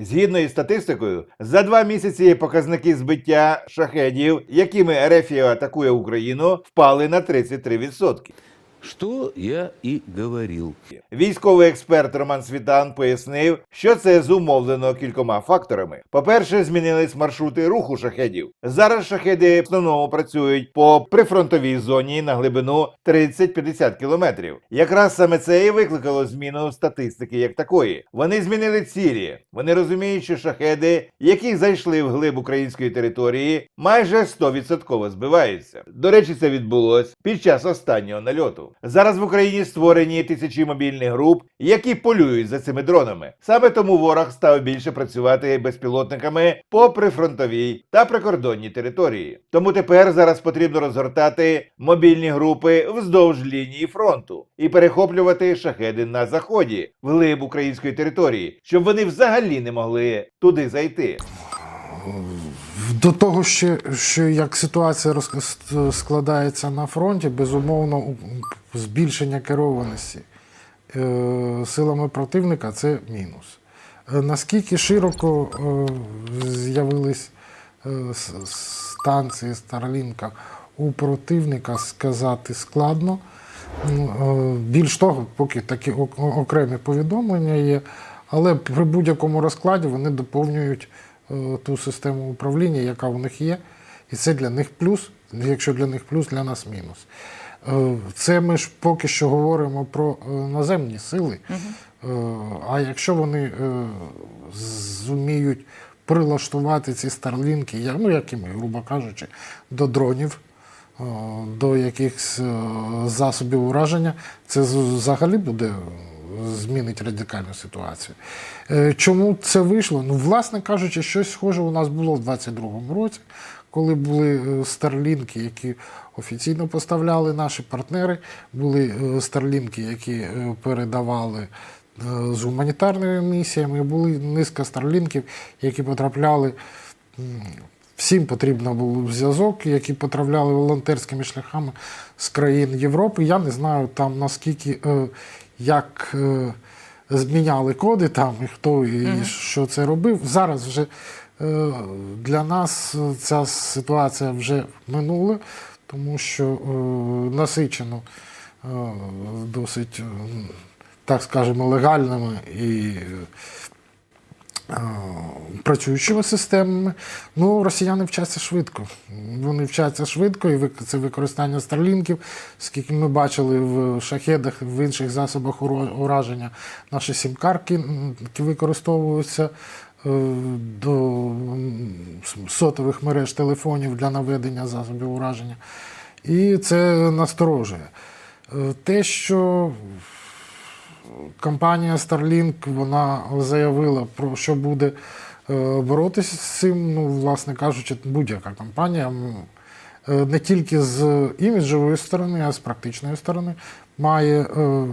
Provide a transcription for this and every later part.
Згідно із статистикою, за два місяці показники збиття шахедів, якими Ерефія атакує Україну, впали на 33%. Что я и говорил. Військовий експерт Роман Світан пояснив, що це зумовлено кількома факторами. По-перше, змінились маршрути руху шахедів. Зараз шахеди в основному працюють по прифронтовій зоні на глибину 30-50 кілометрів. Якраз саме це і викликало зміну статистики як такої. Вони змінили цілі. Вони розуміють, що шахеди, які зайшли в глиб української території, майже 100% збиваються. До речі, це відбулось під час останнього нальоту. Зараз в Україні створені тисячі мобільних груп, які полюють за цими дронами. Саме тому ворог став більше працювати безпілотниками по прифронтовій та прикордонній території. Тому тепер зараз потрібно розгортати мобільні групи вздовж лінії фронту і перехоплювати шахеди на заході, вглиб української території, щоб вони взагалі не могли туди зайти. До того, ще, що як ситуація складається на фронті, безумовно, збільшення керованості е, силами противника це мінус. Е, Наскільки широко е, з'явились станції Старлінка у противника, сказати складно. Більш того, поки такі окремі повідомлення є, але при будь-якому розкладі вони доповнюють ту систему управління, яка у них є. І це для них плюс, якщо для них плюс, для нас мінус. Е, Це ми ж поки що говоримо про е, наземні сили. Е, А якщо вони е, зуміють прилаштувати ці старлінки, ну як і ми, грубо кажучи, до дронів, е, до якихось е, засобів ураження, це взагалі буде е, змінить радикальну ситуацію. Е, Чому це вийшло? Ну, власне кажучи, щось схоже у нас було в 22-му році, коли були старлінки, які офіційно поставляли наші партнери, були е, старлінки, які е, передавали е, з гуманітарними місіями, були низка старлінків, які потрапляли. Всім потрібно був зв'язок, які потрапляли волонтерськими шляхами з країн Європи. Я не знаю там наскільки е, як е, зміняли коди там і хто і що це робив. Зараз вже е, для нас ця ситуація вже минула, тому що е, насичено е, досить, е, так скажемо, легальними і працюючими системами. Ну, росіяни вчаться швидко. Вони вчаться швидко, і це використання старлінків, скільки ми бачили в шахедах, в інших засобах ураження, наші сім-карки використовуються. е, До сотових мереж телефонів для наведення засобів ураження. І це насторожує. Е, Те, що компанія Starlink вона заявила про що буде е, боротися з цим. Ну, власне кажучи, будь-яка компанія е, не тільки з іміджової сторони, а з практичної сторони має. е,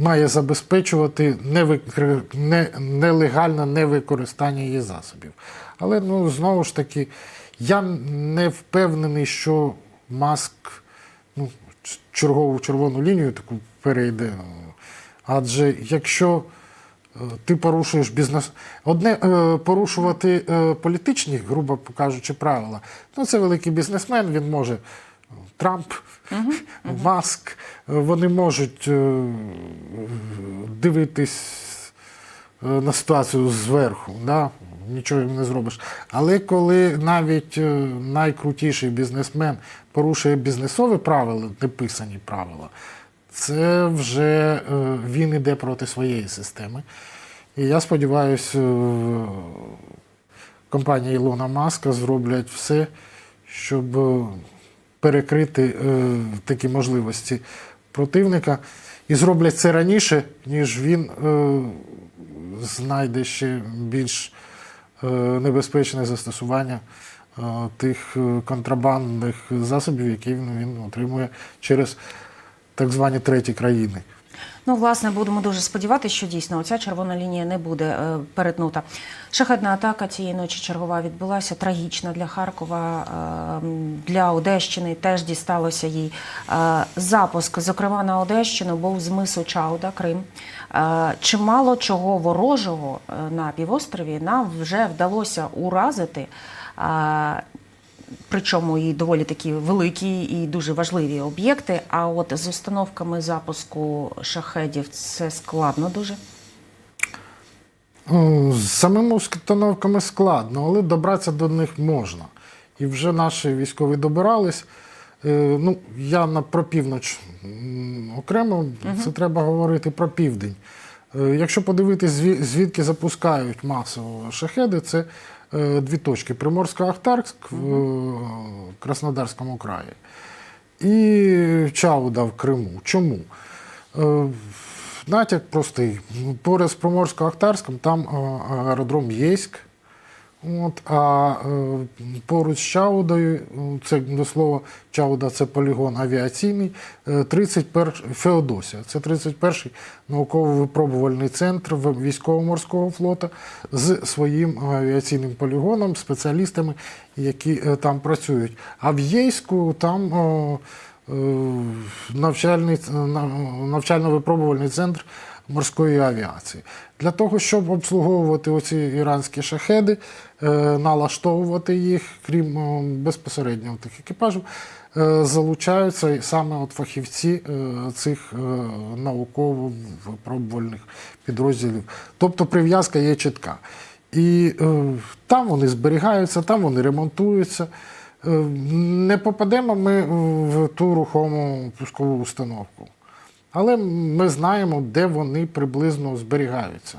Має забезпечувати невикри- не, нелегальне невикористання її засобів. Але ну, знову ж таки, я не впевнений, що Маск ну, чергову червону лінію таку перейде. Адже якщо е, ти порушуєш бізнес, одне е, порушувати е, політичні, грубо кажучи, правила, ну це великий бізнесмен, він може. Трамп, Маск, вони можуть дивитись на ситуацію зверху, да? нічого їм не зробиш. Але коли навіть е, найкрутіший бізнесмен порушує бізнесові правила, неписані правила, це вже е, він іде проти своєї системи. І я сподіваюся, компанія Ілона Маска зроблять все, щоб е, перекрити е, такі можливості противника. І зроблять це раніше, ніж він е, знайде ще більш е, небезпечне застосування е, тих е, контрабандних засобів, які він, він отримує через так звані треті країни. Ну, власне, будемо дуже сподіватися, що дійсно ця червона лінія не буде е, перетнута. Шахедна атака цієї ночі чергова відбулася трагічна для Харкова, е, для Одещини теж дісталося їй. Е, запуск, зокрема на Одещину, був з мису Чауда, Крим. Е, чимало чого ворожого е, на півострові нам вже вдалося уразити. Е, Причому і доволі такі великі і дуже важливі об'єкти. А от з установками запуску шахедів це складно дуже. Ну, З самими установками складно, але добратися до них можна. І вже наші військові добирались. Е, Ну, я на про північ окремо, це треба говорити про південь. Е, Якщо подивитись, звідки запускають масово шахеди, це дві точки: Приморсько-Ахтарськ в е, Краснодарському краї і Чауда в Криму. Чому? Е, Натяк простий. Поряд з Приморсько-Ахтарськом там е, аеродром Єськ. От, а е, поруч з Чаудою, е, це до слова, Чауда це полігон авіаційний, е, 31 Феодосія. Це 31-й науково-випробувальний центр військово-морського флоту з своїм авіаційним полігоном, спеціалістами, які е, там працюють. А в Єйську там е, е, навчальний, навчально-випробувальний центр морської авіації. Для того, щоб обслуговувати оці іранські шахеди, е, налаштовувати їх, крім е, безпосередньо тих екіпажів, е, залучаються саме от фахівці цих науково-випробувальних підрозділів. Тобто прив'язка є чітка. І там вони зберігаються, там вони ремонтуються. Не попадемо ми в ту рухому пускову установку. Але ми знаємо, де вони приблизно зберігаються,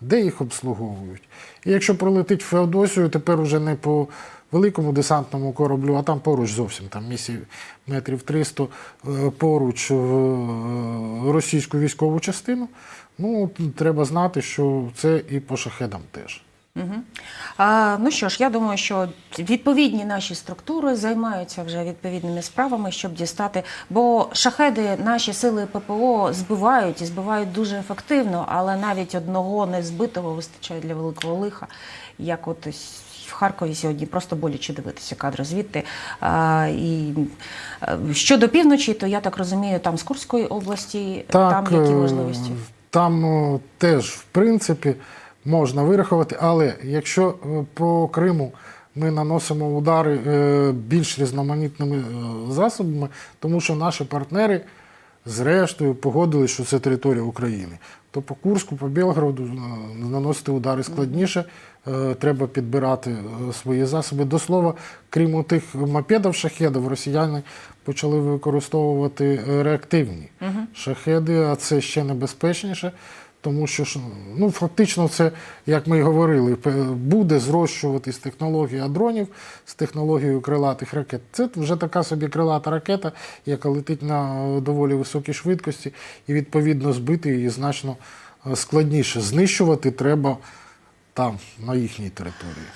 де їх обслуговують. І якщо пролетить Феодосію, тепер уже не по великому десантному кораблю, а там поруч зовсім там місії метрів 300 е, поруч в російську військову частину. Ну, треба знати, що це і по шахедам теж. Угу. А, ну що ж, я думаю, що відповідні наші структури займаються вже відповідними справами, щоб дістати. Бо шахеди наші сили ППО збивають і збивають дуже ефективно, але навіть одного не збитого вистачає для великого лиха. Як от в Харкові сьогодні просто боляче дивитися кадри звідти. А, і щодо півночі, то я так розумію, там з Курської області, там які е, можливості. Там теж, в принципі, можна вирахувати, але якщо е, по Криму ми наносимо удари е, більш різноманітними е, засобами, тому що наші партнери зрештою погодили, що це територія України. То по Курську, по Білгороду наносити удари складніше, треба підбирати свої засоби. До слова, крім тих мопедів шахедів, росіяни почали використовувати реактивні шахеди, а це ще небезпечніше. Тому що ну, фактично, це, як ми і говорили, буде зрощуватись технологія дронів з технологією крилатих ракет. Це вже така собі крилата ракета, яка летить на доволі високій швидкості, і відповідно збити її значно е, складніше. Знищувати треба там, на їхній території.